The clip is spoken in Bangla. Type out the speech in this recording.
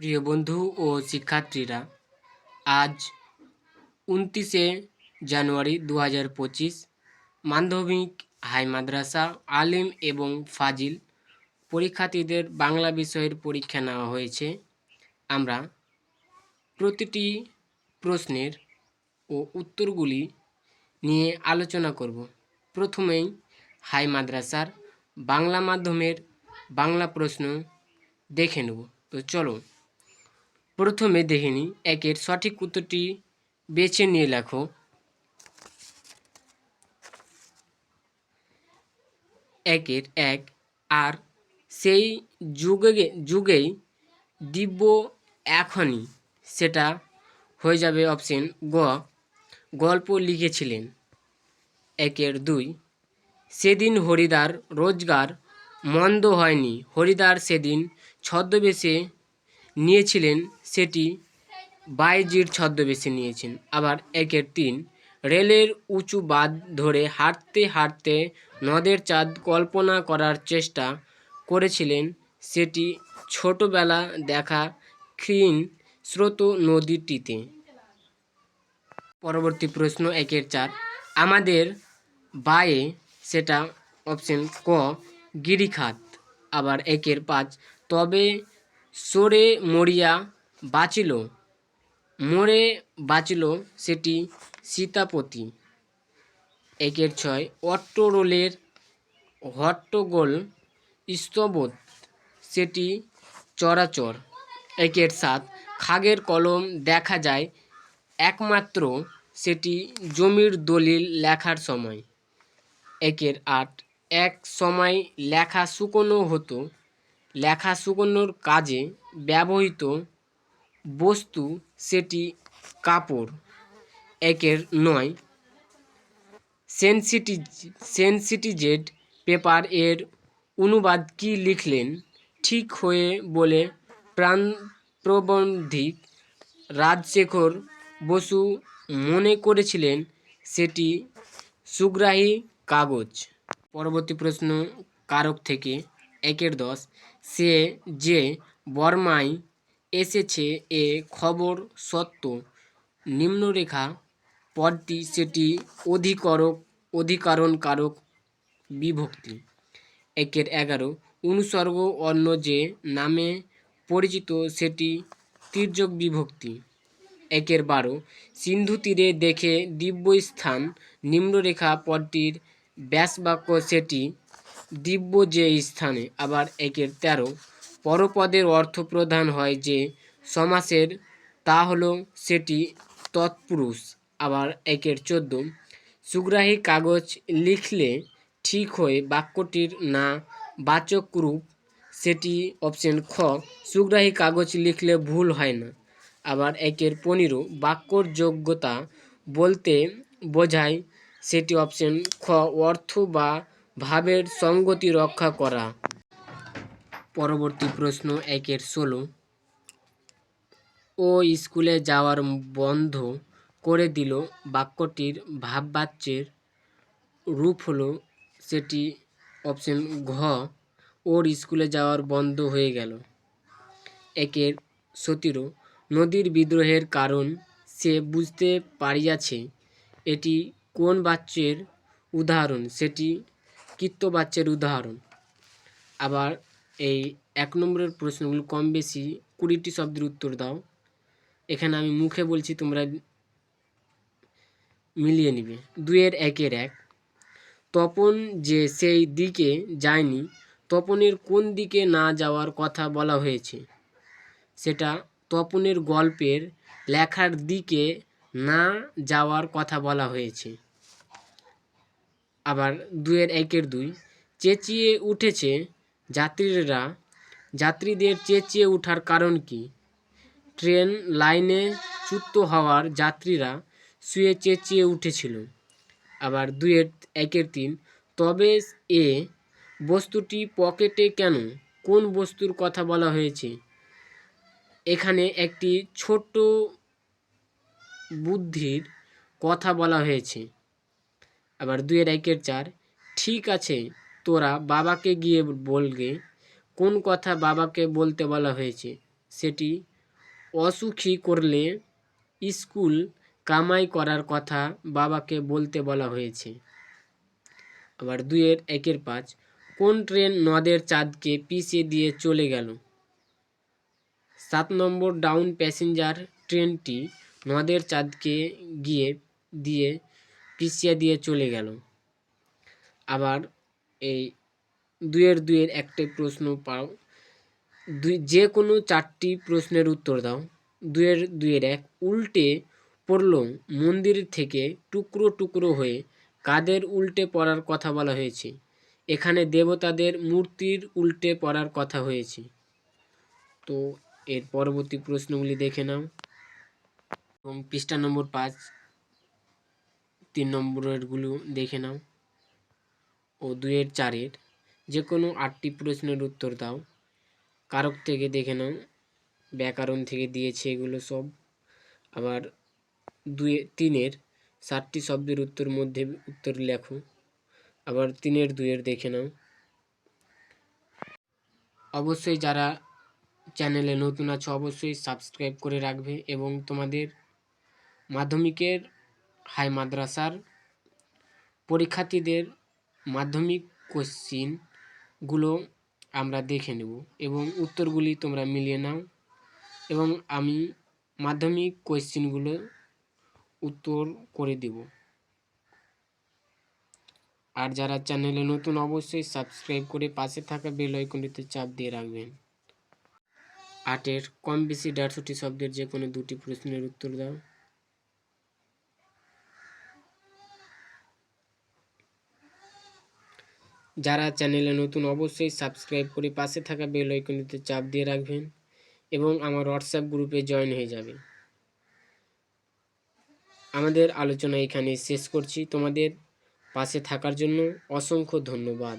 প্রিয় বন্ধু ও শিক্ষার্থীরা, আজ উনত্রিশে জানুয়ারি দু হাজার পঁচিশ মাধ্যমিক হাই মাদ্রাসা আলিম এবং ফাজিল পরীক্ষার্থীদের বাংলা বিষয়ের পরীক্ষা নেওয়া হয়েছে। আমরা প্রতিটি প্রশ্নের ও উত্তরগুলি নিয়ে আলোচনা করব। প্রথমেই হাই মাদ্রাসার বাংলা মাধ্যমের বাংলা প্রশ্ন দেখে নেব। তো চলো প্রথমে দেখে নিই একের সঠিক উত্তরটি বেছে নিয়ে লেখো। একের এক, আর সেই যুগে যুগেই দিব্য এখনই, সেটা হয়ে যাবে অপশন গ, গল্প লিখেছিলেন। একের দুই, সেদিন হরিদার রোজগার মন্দ হয়নি, হরিদার সেদিন ছদ্মবেশে নিয়েছিলেন সেটি বাইজির ছদ্মবেশে নিয়েছেন। আবার একের তিন, রেলের উঁচু বাঁধ ধরে হাঁটতে হাঁটতে নদের চাঁদ কল্পনা করার চেষ্টা করেছিলেন। সেটি ছোটবেলা দেখা ক্ষীণ স্রোত নদীটিতে। পরবর্তী প্রশ্ন একের চার, আমাদের বায়ে সেটা অপশন ক, গিরিখাত। আবার একের পাঁচ, তবে সরে মরিয়া বাঁচিল, মরে বাঁচিল সেটি সীতাপতি। একের ছয়, অট্টরোলের হট্টগোল স্তবত সেটি চরাচর। একের সাত, খাগের কলম দেখা যায় একমাত্র, সেটি জমির দলিল লেখার সময়। একের আট, এক সময় লেখা শুকনো হতো, লেখা শুকোনোর কাজে ব্যবহৃত বস্তু সেটি কাপড়। একের নয় সেন্সিটি সেন্সিটিজেড পেপার এর অনুবাদ কি লিখলেন? ঠিক হয়ে বলে প্রাণ প্রবন্ধিক রাজশেখর বসু মনে করেছিলেন সেটি সুগ্রাহী কাগজ। পরবর্তী প্রশ্ন কারক থেকে একের দশ, সে যে বর্মায় এসেছে এ খবর সত্য। নিম্নরেখা পদটি সেটি অধিকরক অধিকারণ কারক বিভক্তি। একের এগারো, অনুসর্গ অন্য যে নামে পরিচিত সেটি তির্যক বিভক্তি। একের বারো, সিন্ধু তীরে দেখে দিব্য স্থান নিম্নরেখা পদটির ব্যাসবাক্য সেটি দিব্য যে স্থানে। আবার একের তেরো পরপদের অর্থ প্রধান হয় যে, সমাসের তা হলো সেটি তৎপুরুষ। আবার একের চোদ্দ, সুগ্রাহী কাগজ লিখলে ঠিক হয়ে বাক্যটির না বাচক রূপ, সেটি অপশন খ, সুগ্রাহী কাগজ লিখলে ভুল হয় না। আবার একের পনেরো, বাক্যর যোগ্যতা বলতে বোঝায়, সেটি অপশন খ, অর্থ বা ভাবের সঙ্গতি রক্ষা করা। পরবর্তী প্রশ্ন একের ষোলো। ও স্কুলে যাওয়ার বন্ধ করে দিল বাক্যটির ভাববাচ্যের রূপ হলো সেটি অপশন ঘ, ওর স্কুলে যাওয়ার বন্ধ হয়ে গেল। একের সতেরো, নদীর বিদ্রোহের কারণ সে বুঝতে পারিয়াছে এটি কোন বাচ্যের উদাহরণ, সেটি কৃত্যবাচ্যের উদাহরণ। আবার এই এক নম্বরের প্রশ্নগুলো কম বেশি কুড়িটি শব্দের উত্তর দাও। এখানে আমি মুখে বলছি তোমরা মিলিয়ে নিবে। দুয়ের একের এক। তপন যে সেই দিকে যায়নি, তপনের কোন দিকে না যাওয়ার কথা বলা হয়েছে? সেটা তপনের গল্পের লেখার দিকে না যাওয়ার কথা বলা হয়েছে। আবার দুয়ের একের দুই। চেঁচিয়ে উঠেছে যাত্রীরা যাত্রীদের চেঁচিয়ে ওঠার কারণ কি? ট্রেন লাইনে চ্যুত হওয়ার যাত্রীরা শুয়ে চেঁচিয়ে উঠেছিল। আবার দুয়ের, একের তিন, তবে এ বস্তুটি পকেটে কেন? কোন বস্তুর কথা বলা হয়েছে? এখানে একটি ছোট বুদ্ধির কথা বলা হয়েছে। আবার দুয়ের, একের চার, ঠিক আছে। তোরা বাবাকে গিয়ে বলগে, কোন কথা বাবাকে বলতে বলা হয়েছে? সেটি, অসুখী করলে স্কুল কামাই করার কথা বাবাকে বলতে বলা হয়েছে। আবার দুয়ের একের পাঁচ, কোন ট্রেন নদের চাঁদকে পিছিয়ে দিয়ে চলে গেল? সাত নম্বর ডাউন প্যাসেঞ্জার ট্রেনটি নদের চাঁদকে গিয়ে, দিয়ে পিছিয়ে দিয়ে চলে গেল। আবার এই দুইয়ের দুইয়ের একটি প্রশ্ন পাও। দুই, যে কোনো চারটি প্রশ্নের উত্তর দাও। দুইয়ের দুইয়ের এক, উল্টে পড়ল মন্দির থেকে টুকরো টুকরো হয়ে কাদের উল্টে পড়ার কথা বলা হয়েছে? এখানে দেবতাদের মূর্তির উল্টে পড়ার কথা হয়েছে। তো এর পরবর্তী প্রশ্নগুলি দেখে নাও। এবং পৃষ্ঠা নম্বর পাঁচ, তিন নম্বরেরগুলো দেখে নাও। ও দুইয়ের চারের। যে কোনো আটটি প্রশ্নের উত্তর দাও। কারক থেকে দেখে নাও। ব্যাকরণ থেকে দিয়েছে এগুলো সব। আবার দুয়ে তিনের ষাটটি শব্দের উত্তর মধ্যে উত্তর লেখো। আবার তিনের, দুইয়ের দেখে নাও। অবশ্যই যারা চ্যানেলে নতুন আছো, অবশ্যই সাবস্ক্রাইব করে রাখবে এবং তোমাদের মাধ্যমিকের হাই মাদ্রাসার পরীক্ষার্থীদের মাধ্যমিক কোশ্চিনগুলো আমরা দেখে নেব এবং উত্তরগুলি তোমরা মিলিয়ে নাও এবং আমি মাধ্যমিক কোশ্চিনগুলো উত্তর করে দেব। আর যারা চ্যানেলে নতুন অবশ্যই সাবস্ক্রাইব করে পাশে থাকা বেল চাপ দিয়ে রাখবেন। আটের কম বেশি দেড়শোটি শব্দের যে কোনো দুটি প্রশ্নের উত্তর দাও। যারা চ্যানেলে নতুন অবশ্যই সাবস্ক্রাইব করে পাশে থাকা বেল আইকনটিতে চাপ দিয়ে রাখবেন এবং আমার হোয়াটসঅ্যাপ গ্রুপে জয়েন হয়ে যাবে আমাদের আলোচনা এখানে শেষ করছি। তোমাদের পাশে থাকার জন্য অসংখ্য ধন্যবাদ।